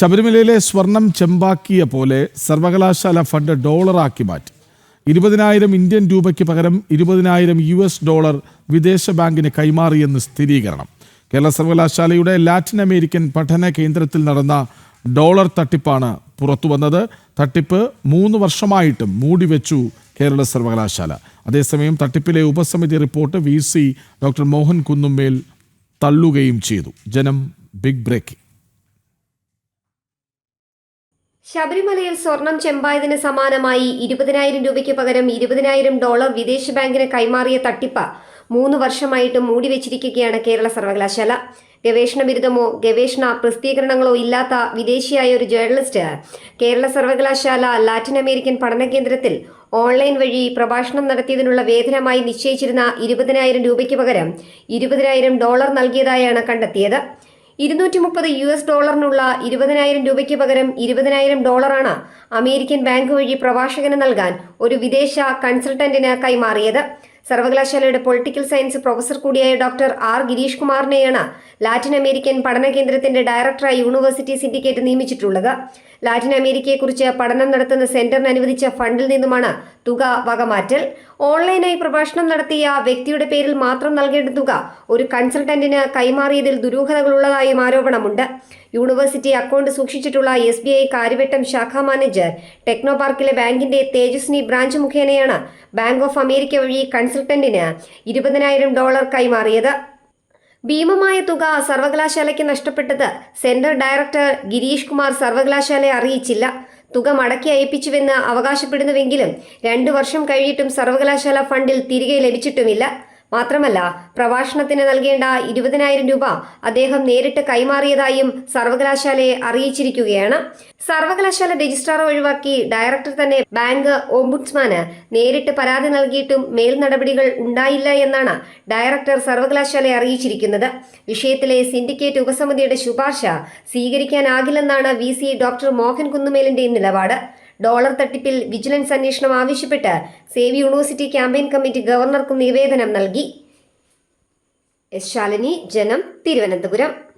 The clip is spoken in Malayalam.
ശബരിമലയിലെ സ്വർണം ചെമ്പാക്കിയ പോലെ സർവകലാശാല ഫണ്ട് ഡോളറാക്കി മാറ്റി. ഇരുപതിനായിരം ഇന്ത്യൻ രൂപയ്ക്ക് പകരം ഇരുപതിനായിരം യു എസ് ഡോളർ വിദേശ ബാങ്കിന് കൈമാറിയെന്ന് സ്ഥിരീകരണം. കേരള സർവകലാശാലയുടെ ലാറ്റിൻ അമേരിക്കൻ പഠന കേന്ദ്രത്തിൽ നടന്ന ഡോളർ തട്ടിപ്പാണ് പുറത്തുവന്നത് തട്ടിപ്പ് മൂന്ന് വർഷമായിട്ടും മൂടിവെച്ചു കേരള സർവകലാശാല. അതേസമയം തട്ടിപ്പിലെ ഉപസമിതി report V C doctor Mohan Kunnummal തള്ളുകയും ചെയ്തു. ജനം ബിഗ് ബ്രേക്കിംഗ്. ശബരിമലയിൽ സ്വർണം ചെമ്പായതിന് സമാനമായി ഇരുപതിനായിരം രൂപയ്ക്ക് പകരം ഇരുപതിനായിരം ഡോളർ വിദേശ ബാങ്കിന് കൈമാറിയ തട്ടിപ്പ് മൂന്ന് വർഷമായിട്ടും മൂടിവെച്ചിരിക്കുകയാണ് കേരള സർവകലാശാല. ഗവേഷണ ബിരുദമോ ഗവേഷണ പ്രസിദ്ധീകരണങ്ങളോ ഇല്ലാത്ത വിദേശിയായ ഒരു ജേർണലിസ്റ്റ് കേരള സർവകലാശാല ലാറ്റിൻ അമേരിക്കൻ പഠന കേന്ദ്രത്തിൽ ഓൺലൈൻ വഴി പ്രഭാഷണം നടത്തിയതിനുള്ള വേതനമായി നിശ്ചയിച്ചിരുന്ന ഇരുപതിനായിരം രൂപയ്ക്ക് പകരം ഇരുപതിനായിരം ഡോളർ നൽകിയതായാണ് കണ്ടെത്തിയത്. ഇരുന്നൂറ്റി മുപ്പത് യു എസ് ഡോളറിനുള്ള ഇരുപതിനായിരം രൂപയ്ക്ക് പകരം ഇരുപതിനായിരം ഡോളറാണ് അമേരിക്കൻ ബാങ്ക് വഴി പ്രഭാഷകന് നൽകാൻ ഒരു വിദേശ കൺസൾട്ടന്റിന് കൈമാറിയത്. സർവകലാശാലയുടെ പൊളിറ്റിക്കൽ സയൻസ് പ്രൊഫസർ കൂടിയായ ഡോക്ടർ ആർ ഗിരീഷ് കുമാറിനെയാണ് ലാറ്റിൻ അമേരിക്കൻ പഠന കേന്ദ്രത്തിന്റെ ഡയറക്ടറായി യൂണിവേഴ്സിറ്റി സിൻഡിക്കേറ്റ് നിയമിച്ചിട്ടുള്ളത്. ലാറ്റിൻ അമേരിക്കയെക്കുറിച്ച് പഠനം നടത്തുന്ന സെന്ററിന് അനുവദിച്ച ഫണ്ടിൽ നിന്നുമാണ് തുക വകമാറ്റൽ. ഓൺലൈനായി പ്രഭാഷണം നടത്തിയ വ്യക്തിയുടെ പേരിൽ മാത്രം നൽകേണ്ട തുക ഒരു കൺസൾട്ടന്റിന് കൈമാറിയതിൽ ദുരൂഹതകളുള്ളതായും ആരോപണമുണ്ട്. യൂണിവേഴ്സിറ്റി അക്കൗണ്ട് സൂക്ഷിച്ചിട്ടുള്ള എസ് ബി ഐ കാര്യവട്ടം ശാഖാ മാനേജർ. ടെക്നോ പാർക്കിലെ ബാങ്കിന്റെ തേജസ്വിനി ബ്രാഞ്ച് മുഖേനയാണ് ബാങ്ക് ഓഫ് അമേരിക്ക വഴി കൺസൾട്ടന്റിന് ഇരുപതിനായിരം ഡോളർ കൈമാറിയത്. ഭീമമായ തുക സർവകലാശാലയ്ക്ക് നഷ്ടപ്പെട്ടത് സെന്റർ ഡയറക്ടർ ഗിരീഷ് കുമാർ സർവകലാശാലയെ അറിയിച്ചില്ല. തുക മടക്കി അയപ്പിച്ചുവെന്ന് അവകാശപ്പെടുന്നുവെങ്കിലും രണ്ടു വർഷം കഴിഞ്ഞിട്ടും സർവകലാശാല ഫണ്ടിൽ തിരികെ ലഭിച്ചിട്ടുമില്ല. മാത്രമല്ല പ്രഭാഷണത്തിന് നൽകേണ്ട ഇരുപതിനായിരം രൂപ അദ്ദേഹം നേരിട്ട് കൈമാറിയതായും സർവകലാശാലയെ അറിയിച്ചിരിക്കുകയാണ്. സർവകലാശാല രജിസ്ട്രാർ ഒഴിവാക്കി ഡയറക്ടർ തന്നെ ബാങ്ക് ഓംബുഡ്സ്മാന് നേരിട്ട് പരാതി നൽകിയിട്ടും മേൽ നടപടികൾ ഉണ്ടായില്ല എന്നാണ് ഡയറക്ടർ സർവകലാശാലയെ അറിയിച്ചിരിക്കുന്നത്. വിഷയത്തിലെ സിൻഡിക്കേറ്റ് ഉപസമിതിയുടെ ശുപാർശ സ്വീകരിക്കാനാകില്ലെന്നാണ് വി സി ഡോക്ടർ മോഹൻ കുന്നുമേലിന്റെ നിലപാട്. ഡോളർ തട്ടിപ്പിൽ വിജിലൻസ് അന്വേഷണം ആവശ്യപ്പെട്ട് സേവ് യൂണിവേഴ്സിറ്റി ക്യാമ്പയിൻ കമ്മിറ്റി ഗവർണർക്കും നിവേദനം നൽകി. എസ് ശാലിനി ജനം തിരുവനന്തപുരം.